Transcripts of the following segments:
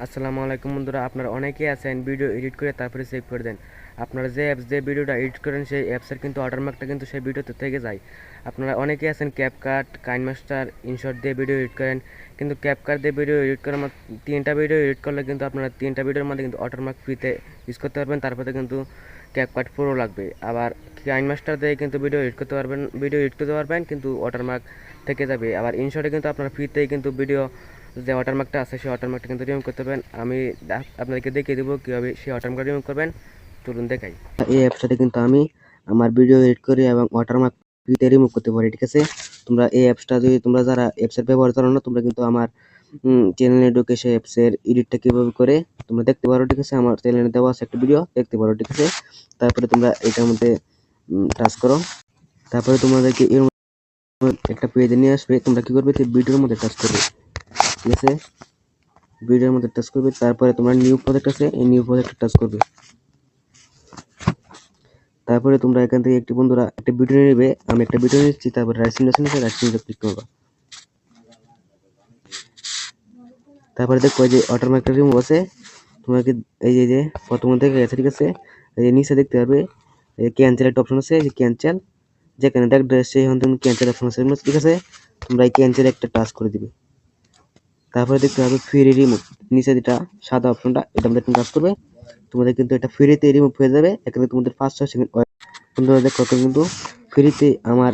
আসসালামু আলাইকুম বন্ধুরা, আপনারা অনেকেই আছেন, ভিডিও এডিট করে তারপরে সেভ করে দেন। আপনারা যে অ্যাপস যে ভিডিওটা এডিট করেন, সেই অ্যাপসের কিন্তু ওয়াটারমার্কটা কিন্তু সেই ভিডিওতে থেকে যায়। আপনারা অনেকেই আছেন ক্যাপকাট কাইনমাস্টার ইনশর্ট দিয়ে ভিডিও এডিট করেন, কিন্তু ক্যাপকাট দিয়ে ভিডিও এডিট করার তিনটা ভিডিও এডিট করলে কিন্তু আপনারা তিনটা ভিডিওর মধ্যে কিন্তু ওয়াটারমার্ক ফ্রিতে ইউজ করতে পারবেন, তারপরে কিন্তু ক্যাপকাট পুরো লাগবে। আবার কাইনমাস্টার দিয়ে কিন্তু ভিডিও এডিট করতে পারবেন, ভিডিও এডিট করতে পারবেন, কিন্তু ওয়াটারমার্ক থেকে যাবে। আবার ইনশর্টে কিন্তু আপনারা ফ্রিতেই কিন্তু ভিডিও যে ওয়াটারমার্কটা আছে, সেই ওয়াটারমার্কটা কিন্তু রিমুভ করতে পারবেন। আমি আপনাদেরকে দেখিয়ে দেবো কীভাবে সেই ওয়াটারমার্ক রিমুভ করবেন। চলুন দেখাই। এই অ্যাপসটাতে কিন্তু আমি আমার ভিডিও এডিট করি এবং ওয়াটারমার্ক ফ্রিতে রিমুভ করতে পারি, ঠিক আছে? তোমরা এই অ্যাপসটা যদি তোমরা যারা অ্যাপসের ব্যবহার করো না, তোমরা কিন্তু আমার চ্যানেলে ঢুকে সেই অ্যাপসের এডিটটা কীভাবে করে তোমরা দেখতে পারো, ঠিক আছে? আমার চ্যানেলে দেওয়া আছে একটা ভিডিও দেখতে পারো, ঠিক আছে? তারপরে তোমরা এটার মধ্যে টাচ করো। তারপরে তোমাদেরকে এর একটা পেজে নিয়ে আসবে। তোমরা কি করবে? ভিডিওর মধ্যে টাচ করবে। ঠিক আছে? মধ্যে টাচ করবে, তারপরে তোমার নিউ প্রজেক্ট আছে, এই নিউ প্রজেক্টে টাচ করবে। তারপরে তোমরা এখান থেকে একটি বন্ধুরা একটা ভিডিও নেবে, আমি একটা ভিডিও নিচ্ছি তারপরে রাইট সিন আছে রাইট সিনটা ক্লিক করবা। তারপরে দেখো যে ওয়াটারমার্কটা রিমুভ আছে, তোমাকে এই যে- প্রথম থেকে গেছে, ঠিক আছে? এই যে নিচে দেখতে পারবে, এই ক্যান্সেল একটা অপশন আছে, এই ক্যান্সেল যেখানে দেখ সেই হন তুমি ক্যান্সেল অপশন আছে, ঠিক আছে? তোমরা এই ক্যান্সেল একটা টাচ করে দিবে। তারপরে দেখতে পাবে ফ্রি রিমুভ নিচে যেটা সাদা অপশনটা এটা আমাদের কাজ করবে। তোমাদের কিন্তু এটা ফ্রিতে রিমুভ হয়ে যাবে। এখানে তোমাদের পাঁচ ছয় সেকেন্ড দেখো কিন্তু ফ্রিতে আমার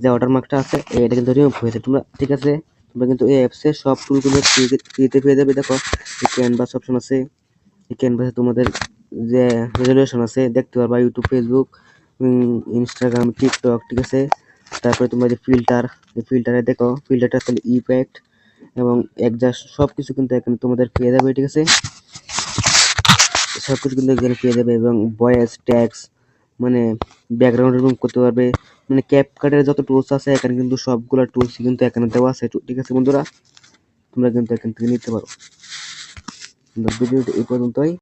যে ওয়াটারমার্কটা আছে, এটা কিন্তু রিমুভ হয়েছে। তোমরা, ঠিক আছে? তোমরা কিন্তু এই অ্যাপসে সব টুলগুলো ফ্রিতে পেয়ে যাবে। দেখো, এই ক্যানভাস অপশন আছে। এই ক্যানভাসে তোমাদের যে রেজলিউশন আছে, দেখতে পারবা ইউটিউব ফেসবুক ইনস্টাগ্রাম টিকটক ঠিক আছে? তারপরে তোমরা যে ফিল্টার ফিল্টারে দেখো ফিল্টারটা আসলে ইফেক্ট এবং একজাস্ট সব কিছু কিন্তু এখানে তোমাদের পেয়ে যাবে, ঠিক আছে? সব কিছু কিন্তু এখানে পেয়ে যাবে এবং বয়েস ট্যাক্স মানে ব্যাকগ্রাউন্ড রুম করতে পারবে। মানে ক্যাপ কার্ডের যত টুলস আছে, এখানে কিন্তু সবগুলো টুলস কিন্তু এখানে দেওয়া আছে, ঠিক আছে বন্ধুরা? তোমরা কিন্তু এখান থেকে নিতে পারো। ভিডিওটি এই পর্যন্তই।